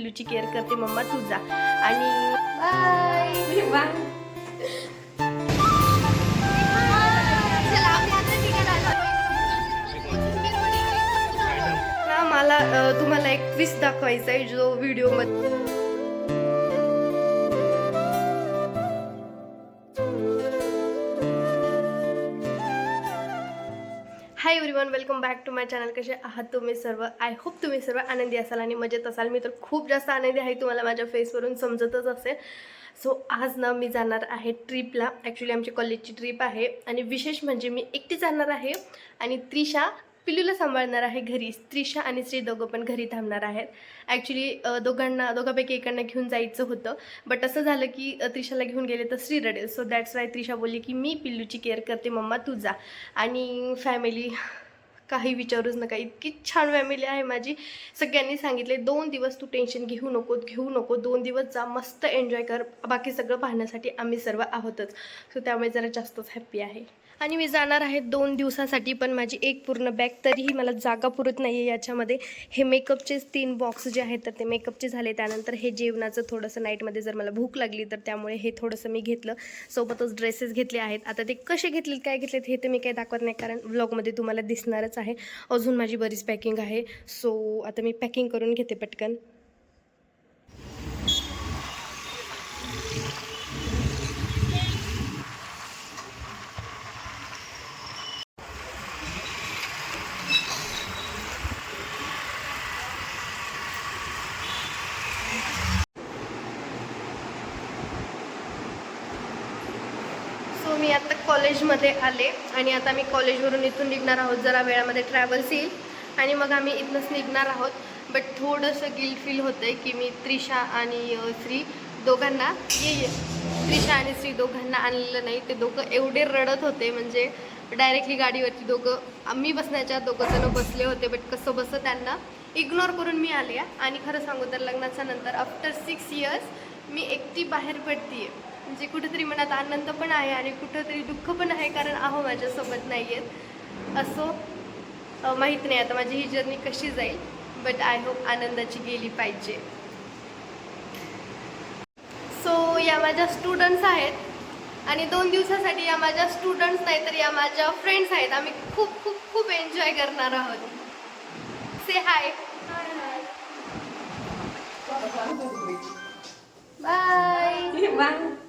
पिल्लूची care करते mamma तू जा. आणि बाय ना मला तुम्हाला एक ट्विस्ट दाखवायचा आहे जो video one everyone welcome back to my channel कसे आहात तुम्ही सर्व? आय होप तुम्ही सर्व आनंदी असाल आणि मजेत असाल. मी तर खूप जास्त आनंदी आहे तुम्हाला माझ्या फेसवरून समजतच असेल. सो आज ना मी जाणार आहे ट्रिपला ॲक्च्युली आमची कॉलेजची ट्रिप आहे. आणि विशेष म्हणजे मी एकटी जाणार आहे आणि त्रिशा पिलूला सांभाळणार आहे घरी. त्रिशा आणि श्री दोघं पण घरी थांबणार आहेत. ॲक्च्युली दोघांना दोघांपैकी एकांना घेऊन जायचं होतं. बट असं झालं की त्रिशाला घेऊन गेले तर श्री रडेल. सो दॅट्स वाय त्रिशा बोलली की मी पिल्लूची केअर करते. मम्मा तू जा. आणि फॅमिली काही विचारूच नका. इतकी छान फॅमिली आहे माझी. सगळ्यांनी सांगितले दोन दिवस तू टेन्शन घेऊ नको घेऊ नको. दोन दिवस जा मस्त एन्जॉय कर. बाकी सगळं पाहण्यासाठी आम्ही सर्व आहोतच. सो त्यामुळे जरा जास्तच हॅप्पी आहे. आणि मी जाणार आहे दोन दिवसासाठी पण माझी एक पूर्ण बॅग तरीही मला जागा पुरत नाही आहे याच्यामध्ये. हे मेकअपचेच तीन बॉक्स जे आहेत तर ते मेकअपचे झाले. त्यानंतर हे जेवणाचं थोडंसं नाईटमध्ये जर मला भूक लागली तर त्यामुळे हे थोडंसं मी घेतलं. सोबतच ड्रेसेस घेतले आहेत. आता ते कसे घेतलेत काय घेतलेत हे तर मी काही दाखवत नाही कारण व्लॉगमध्ये तुम्हाला दिसणारच आहे. अजून माझी बरीच पॅकिंग आहे. सो आता मी पॅकिंग करून घेते पटकन सो मी आता कॉलेजमध्ये आले आणि आता मी कॉलेजवरून इथून निघणार आहोत. जरा वेळामध्ये ट्रॅव्हल्स येईल आणि मग आम्ही इथनंच निघणार आहोत. बट थोडंसं गिल फील होतं आहे की मी त्रिशा आणि श्री दोघांना ये ये. त्रिशा आणि श्री दोघांना आणलेलं नाही. ते दोघं एवढे रडत होते. म्हणजे डायरेक्टली गाडीवरती दोघं आम्ही बसण्याच्या दोघं जण बसले होते. बट कसं बसं त्यांना इग्नोर करून मी आले. आहे. आणि खरं सांगू तर लग्नाच्या नंतर आफ्टर सिक्स इयर्स मी एकटी बाहेर पडतीये. म्हणजे कुठेतरी मनात आनंद पण आहे आणि कुठंतरी दुःख पण आहे कारण आहो माझ्यासोबत नाही आहेत असो माहीत नाही आता माझी ही जर्नी कशी जाईल बट आय होप आनंदाची गेली पाहिजे. सो या माझ्या स्टुडंट्स आहेत आणि दोन दिवसासाठी या माझ्या स्टुडंट्स नाही तर या माझ्या फ्रेंड्स आहेत. आम्ही खूप खूप खूप एन्जॉय करणार आहोत. Say hi bye bye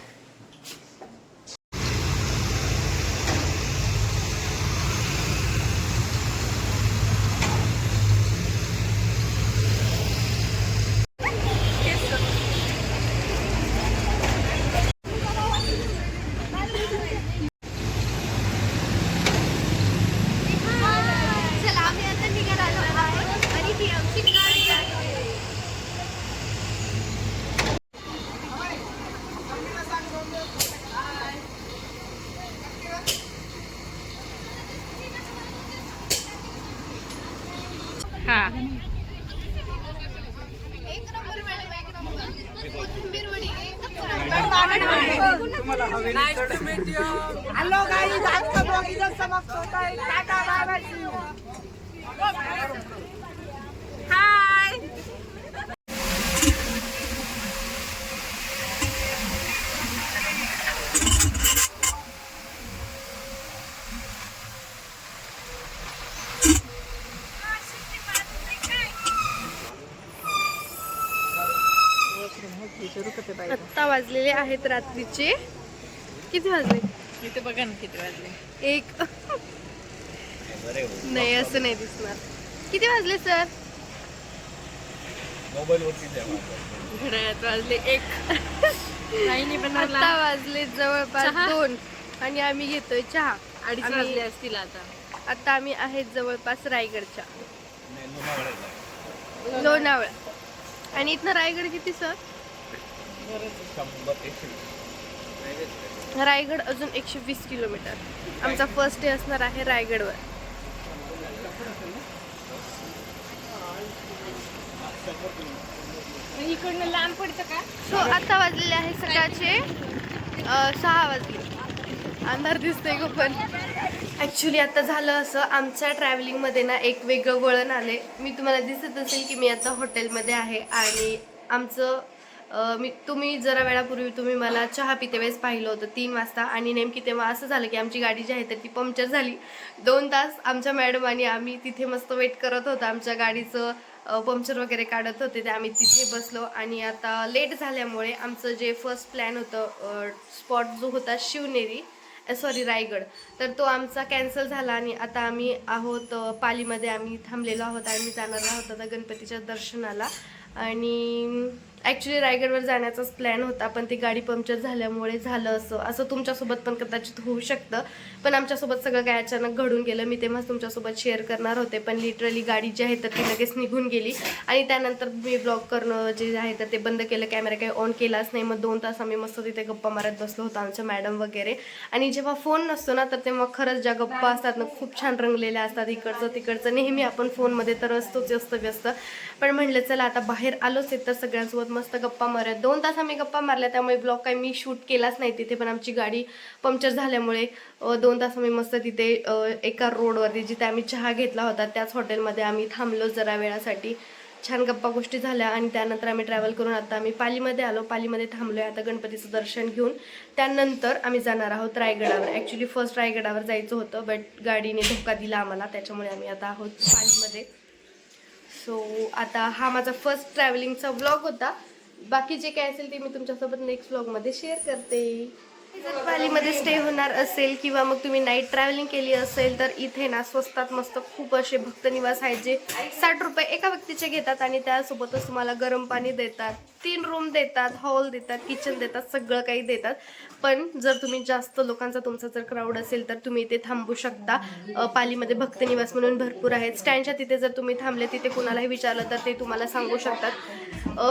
hello guys जास्त ब्लॉग इथं समाप्त होत आहे टाटा बाय बाय आत्ता वाजलेले आहेत रात्रीचे. किती वाजले? इथे बघा ना किती वाजले. एक. नाही असं नाही दिसणार. किती वाजले सर? घड्याळात वाजले एक. नाही बनवला. आता वाजले जवळपास? दोन. आणि आम्ही घेतोय चहा. अडीच वाजले असतील आता. आता आम्ही आहेत जवळपास रायगडच्या. लोणावळा. आणि इथनं रायगड किती सर? रायगड अजून एकशे वीस किलोमीटर. आमचा फर्स्ट डे असणार आहे रायगडवर. इकडनं लांब पडतं का? सो आता वाजलेले आहे सकाळचे सहा वाजले. अंधार दिसतोय ग पण. ॲक्च्युली आता झालं असं आमच्या ट्रॅव्हलिंगमध्ये ना एक वेगळं वळण आले मी तुम्हाला दिसत असेल की मी आता हॉटेलमध्ये आहे आणि आमचं मी तुम्ही जरा वेळापूर्वी तुम्ही मला चहा पिते वेळेस पाहिलं होतं तीन वाजता आणि नेमकी तेव्हा असं झालं की आमची गाडी जी आहे तर ती पंक्चर झाली. दोन तास आमच्या मॅडम आणि आम्ही तिथे मस्त वेट करत होतो. आमच्या गाडीचं पंक्चर वगैरे काढत होते. ते आम्ही तिथे बसलो आणि आता लेट झाल्यामुळे आमचं जे फर्स्ट प्लॅन होतं स्पॉट जो होता शिवनेरी सॉरी रायगड तर तो आमचा कॅन्सल झाला आणि आता आम्ही आहोत पालीमध्ये. आम्ही थांबलेलो आहोत आम्ही जाणार आहोत आता गणपतीच्या दर्शनाला. आणि ॲक्च्युली रायगडवर जाण्याचाच प्लॅन होता पण ती गाडी पंक्चर झाल्यामुळे झालं असं. असं तुमच्यासोबत पण कदाचित होऊ शकतं. पण आमच्यासोबत सगळं काय अचानक घडून गेलं मी तेव्हाच तुमच्यासोबत शेअर करणार होते. पण लिटरली गाडी जी आहे तर ती लगेच निघून गेली. आणि त्यानंतर मी ब्लॉग करणं जे आहे तर ते बंद केलं. कॅमेरा काही ऑन केलाच नाही. मग दोन तास आम्ही मस्त तिथे गप्पा मारत बसलो होतो आमच्या मॅडम वगैरे. आणि जेव्हा फोन नसतो ना तर तेव्हा खरंच ज्या गप्पा असतात ना खूप छान रंगलेल्या असतात. इकडचं तिकडचं. नेहमी आपण फोनमध्ये तर असतोच असतं व्यस्त पण म्हणलं चला आता बाहेर आलोच आहे तर सगळ्यांसोबत मस्त गप्पा मारत. दोन तास आम्ही गप्पा मारल्या त्यामुळे ब्लॉग काही मी शूट केलाच नाही तिथे पण आमची गाडी पंक्चर झाल्यामुळे दोन तास आम्ही मस्त तिथे एका रोडवरती जिथे आम्ही चहा घेतला होता त्याच हॉटेलमध्ये आम्ही थांबलो जरा वेळासाठी. छान गप्पा गोष्टी झाल्या आणि त्यानंतर आम्ही ट्रॅव्हल करून आता आम्ही पालीमध्ये आलो. पालीमध्ये थांबलोय आता गणपतीचं दर्शन घेऊन. त्यानंतर आम्ही जाणार आहोत रायगडावर. ॲक्च्युली फर्स्ट रायगडावर जायचं होतं बट गाडीने धोका दिला आम्हाला त्याच्यामुळे आम्ही आता आहोत पालीमध्ये. सो आता हा माझा फर्स्ट ट्रॅव्हलिंगचा व्लॉग होता. बाकी जे काय असेल ते मी तुमच्यासोबत नेक्स्ट व्लॉगमध्ये शेअर करते. जर पालीमध्ये स्टे होणार असेल किंवा मग तुम्ही नाईट ट्रॅव्हलिंग केली असेल तर इथे ना स्वस्तात मस्त खूप असे भक्त निवास आहेत जे साठ रुपये एका व्यक्तीचे घेतात आणि त्यासोबतच तुम्हाला गरम पाणी देतात तीन रूम देतात हॉल देतात किचन देतात सगळं काही देतात. पण जर तुम्ही जास्त लोकांचा तुमचा जर क्राऊड असेल तर तुम्ही इथे थांबू शकता. पालीमध्ये भक्त निवास म्हणून भरपूर आहेत. स्टँडच्या तिथे जर तुम्ही थांबले तिथे कुणालाही विचारलं तर ते तुम्हाला सांगू शकतात.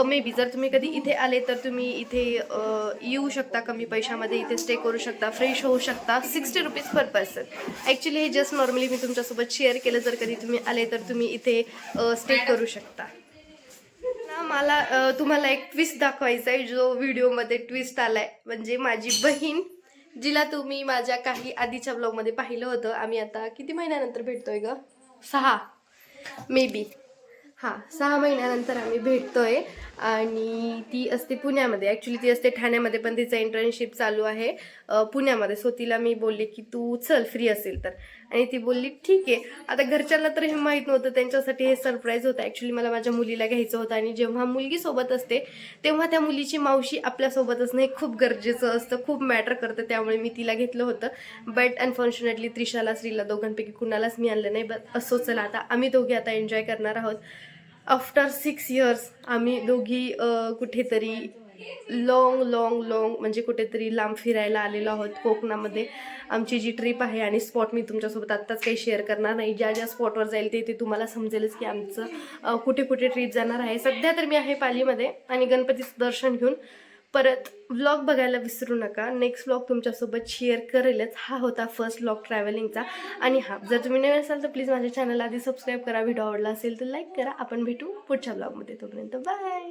मे बी जर तुम्ही कधी इथे आले तर तुम्ही इथे येऊ शकता कमी पैशामध्ये इथे स्टे करू शकता फ्रेश होऊ शकता. Sixty rupees per person actually हे जस्ट नॉर्मली मी तुमच्यासोबत शेअर केलं. जर कधी तुम्ही आले तर तुम्ही इथे स्टे करू शकता. मला तुम्हाला एक ट्विस्ट दाखवायचा आहे जो व्हिडिओमध्ये ट्विस्ट आलाय. म्हणजे माझी बहीण जिला तुम्ही माझ्या काही आधीच्या ब्लॉगमध्ये पाहिलं होतं. आम्ही आता किती महिन्यानंतर भेटतोय ग? सहा. मे बी हां सहा महिन्यानंतर आम्ही भेटतोय. आणि ती असते पुण्यामध्ये. ॲक्च्युली ती असते ठाण्यामध्ये पण तिचं इंटर्नशिप चालू आहे. पुण्यामध्ये. सो तिला मी बोलले की तू चल फ्री असेल तर. आणि ती बोलली ठीक आहे. आता घरच्यांना तर हे माहीत नव्हतं त्यांच्यासाठी हे सरप्राईज होतं. ॲक्च्युली मला माझ्या मुलीला घ्यायचं होतं आणि जेव्हा मुलगी सोबत असते तेव्हा त्या मुलीची मावशी आपल्यासोबत असणं हे खूप गरजेचं असतं खूप मॅटर करतं. त्यामुळे मी तिला घेतलं होतं. बट अनफॉर्च्युनेटली त्रिशाला श्रीला दोघांपैकी कुणालाच मी आणलं नाही. बट असो चला आता आम्ही दोघे आता एन्जॉय करणार आहोत. आफ्टर सिक्स इयर्स आम्ही दोघी कुठेतरी लॉंग लॉंग लॉंग म्हणजे कुठेतरी लांब फिरायला आलेलो आहोत कोकणामध्ये. आमची जी ट्रिप आहे आणि स्पॉट मी तुमच्यासोबत आत्ताच काही शेअर करणार नाही. ज्या ज्या स्पॉटवर जाईल ते ते तुम्हाला समजेलच की आमचं कुठे कुठे ट्रिप जाणार आहे. सध्या तर मी आहे पालीमध्ये आणि गणपतीचं दर्शन घेऊन परत व्लॉग बघायला विसरू नका. नेक्स्ट व्लॉग तुमच्यासोबत शेअर करेलच. हा होता फर्स्ट व्लॉग ट्रॅव्हलिंगचा आणि हा जर तुम्ही नवीन असाल तर प्लीज माझ्या चॅनल आधी सबस्क्राईब करा. व्हिडिओ आवडला असेल तर लाईक करा. आपण भेटू पुढच्या ब्लॉगमध्ये तोपर्यंत बाय